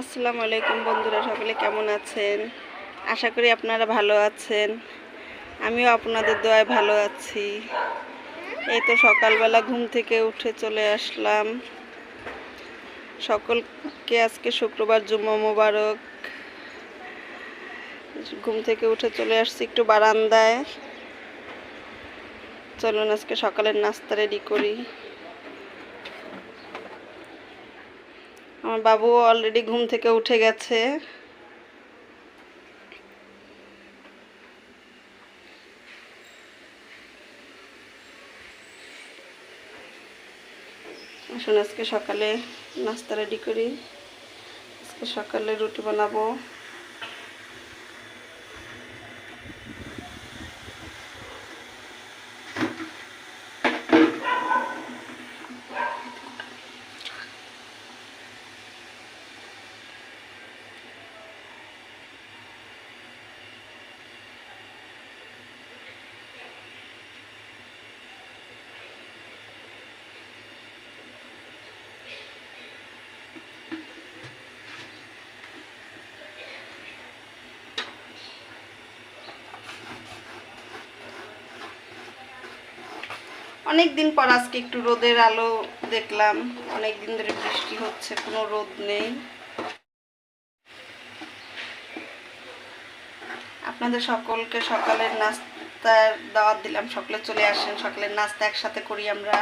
আসসালামু আলাইকুম বন্ধুরা, সকলে কেমন আছেন? আশা করি আপনারা ভালো আছেন। আমিও আপনাদের দোয়ায় ভালো আছি। এই তো সকালবেলা ঘুম থেকে উঠে চলে আসলাম। সকলকে আজকে শুক্রবার জুম্মা মোবারক। ঘুম থেকে উঠে চলে আসছি একটু বারান্দায়। চলুন আজকে সকালের নাস্তা রেডি করি। আমার বাবু অলরেডি ঘুম থেকে উঠে গেছে। আসুন আজকে সকালে নাস্তা রেডি করি। আজকে সকালে রুটি বানাবো। অনেক দিন পর আজকে একটু রোদের আলো দেখলাম। অনেক দিন ধরে বৃষ্টি হচ্ছে, কোনো রোদ নেই। আপনাদের সকলকে সকালের নাস্তার দাওয়াত দিলাম। সকলে চলে আসেন, সকালের নাস্তা একসাথে করি আমরা।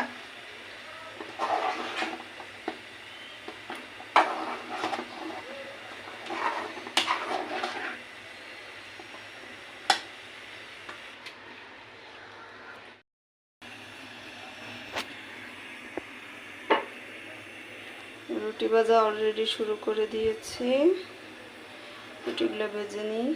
রুটি ভাজা অলরেডি শুরু করে দিয়েছি। রুটিগুলো ভেজে নিই।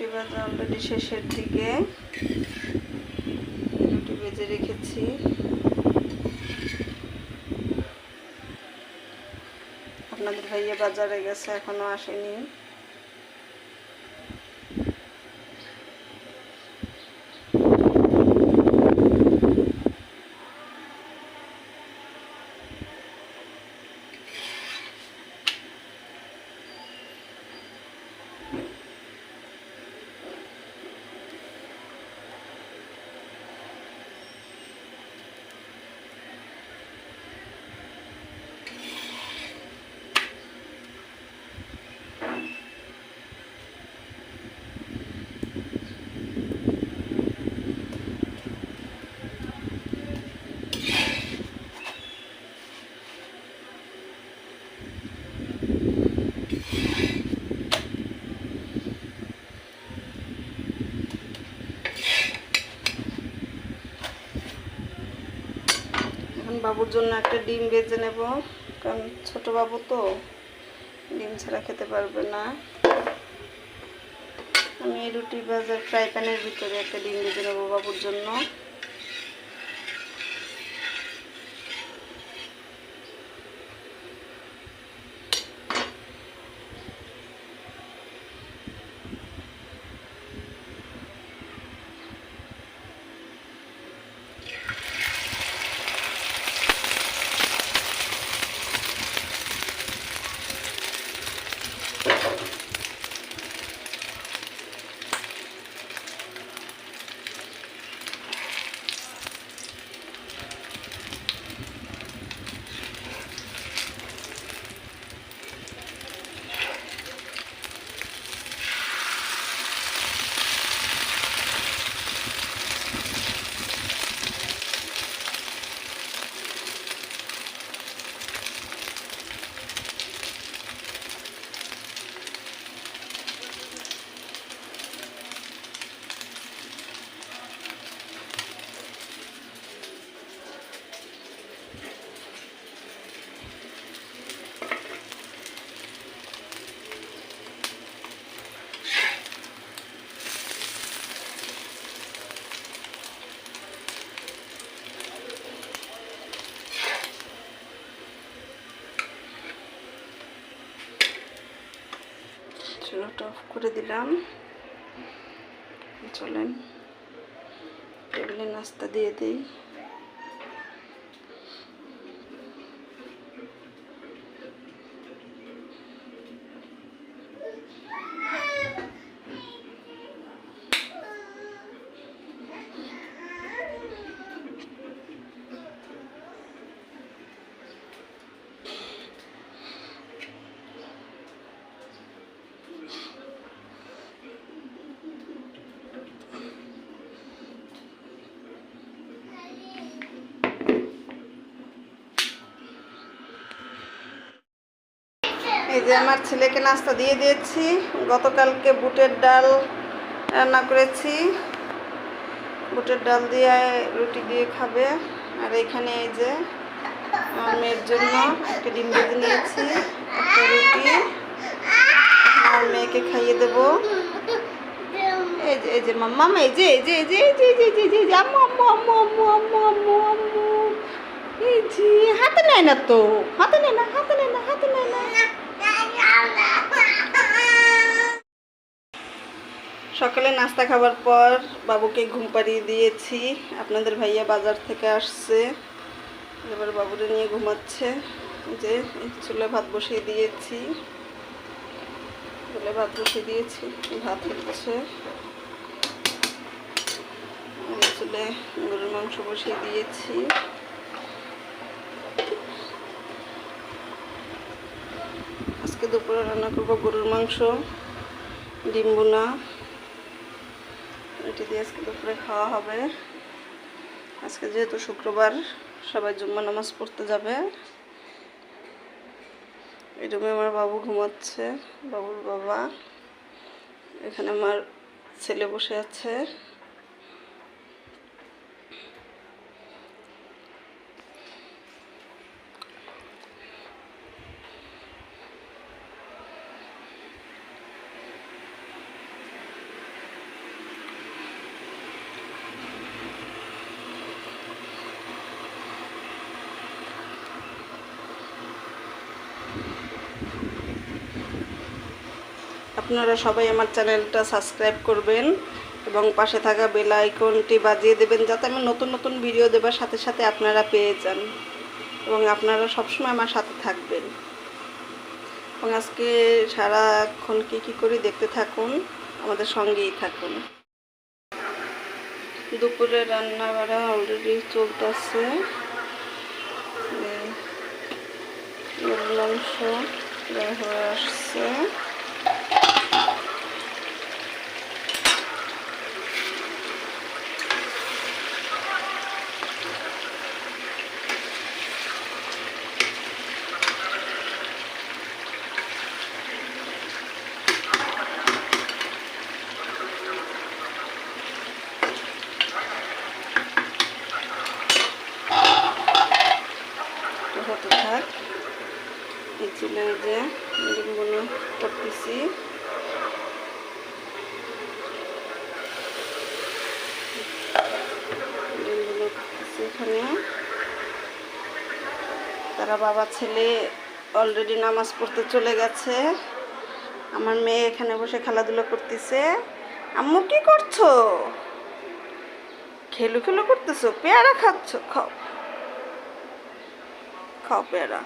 রুটি ভাজা অলরেডি শেষের দিকে। রুটি ভেজে রেখেছি। আপনাদের ভাইয়া বাজারে গেছে এখনও আসেনি। বাবুর জন্য একটা ডিম বেজে নেব, কারণ ছোট বাবু তো ডিম ছাড়া খেতে পারবে না। আমি রুটি বাজার ফ্রাই প্যানের ভিতরে একটা ডিম বেজে নেব বাবুর জন্য। চুলোটা অফ করে দিলাম। চলেন টেবিলে নাস্তা দিয়ে দিই। এই যে আমার ছেলেকে নাস্তা দিয়ে দিয়েছি গতকালকে বুটের ডাল রান্না করেছি বুটের ডাল দিয়ে রুটি দিয়ে খাবে আর এখানে এই যে মেয়ের জন্য একটা ডিম ভেজে নিয়েছি একটা রুটি আমার মেয়েকে খাইয়ে দেব এই যে এই যে এই যে এই যে এই যে এই যে এই যে এই যে আম্মু আম্মু আম্মু আম্মু আম্মু আম্মু আম্মু এই যে হাতে নেয় না তো হাতে নেয় না হাতে নেয় না হাতে নেয় না সকালে নাস্তা খাবার পর বাবুকে ঘুম পাড়িয়ে দিয়েছি। আপনাদের ভাইয়া বাজার থেকে আসছে। এবার বাবুরে নিয়ে ঘুমাচ্ছে। যে চুলে ভাত বসিয়ে দিয়েছি। চুলে ভাত বসিয়ে দিয়েছি। ভাত হচ্ছে চুলে গরুর মাংস বসিয়ে দিয়েছি। আজকে দুপুরে রান্না করব গরুর মাংস, ডিম বোনা এটি দিয়ে আজকে দুপুরে খাওয়া হবে। আজকে যেহেতু শুক্রবার, সবাই জুম্মা নামাজ পড়তে যাবে। এই রুমে আমার বাবু ঘুমাচ্ছে, বাবুর বাবা। এখানে আমার ছেলে বসে আছে। আপনারা সবাই আমার চ্যানেলটা সাবস্ক্রাইব করবেন এবং পাশে থাকা বেল আইকনটি বাজিয়ে দেবেন যাতে আমি নতুন নতুন ভিডিও দেবার সাথে সাথে আপনারা পেয়ে যান এবং আপনারা সবসময় আমার সাথে থাকবেন। এবং আজকে সারাক্ষণ কী কী করি দেখতে থাকুন, আমাদের সঙ্গেই থাকুন। দুপুরে রান্না বাড়া অলরেডি চলতেছে মাংস হয়ে আসছে। তারা বাবা ছেলে অলরেডি নামাজ পড়তে চলে গেছে। আমার মেয়ে এখানে বসে খেলাধুলো করতেছে। আম্মু, কি করছ? খেলু খেলু করতেছো? পেয়ারা খাচ্ছ? খাও। খাও পেয়ারা।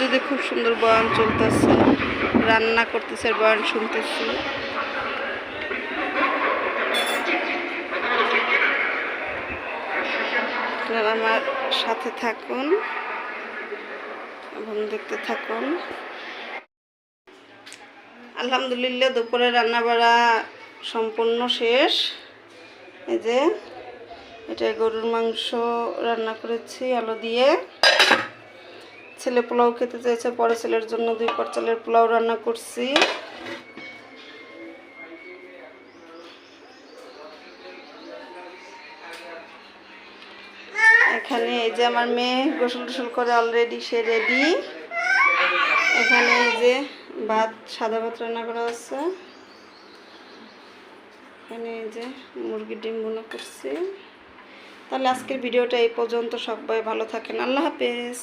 মসজিদে খুব সুন্দর বয়ান চলতেছে, রান্না করতেছে, বয়ান শুনতেছি। আপনারা আমার সাথে থাকুন, এবং দেখতে থাকুন। আলহামদুলিল্লাহ, দুপুরে রান্না বাড়া সম্পূর্ণ শেষ। এই যে, এটা গরুর মাংস রান্না করেছি, আলো দিয়ে। ছেলে পোলাও খেতে চাইছে পরে ছেলের জন্য দুই পর চালের পোলাও রান্না করছি। এখানে এই যে আমার মেয়ে গোসল টোসল করে অলরেডি সে রেডি এখানে এই যে ভাত, সাদা ভাত রান্না করা আছে। এখানে এই যে মুরগির ডিম বোনা করছি। তাহলে আজকের ভিডিওটা এই পর্যন্ত, সবাই ভালো থাকেন, আল্লাহ হাফেজ।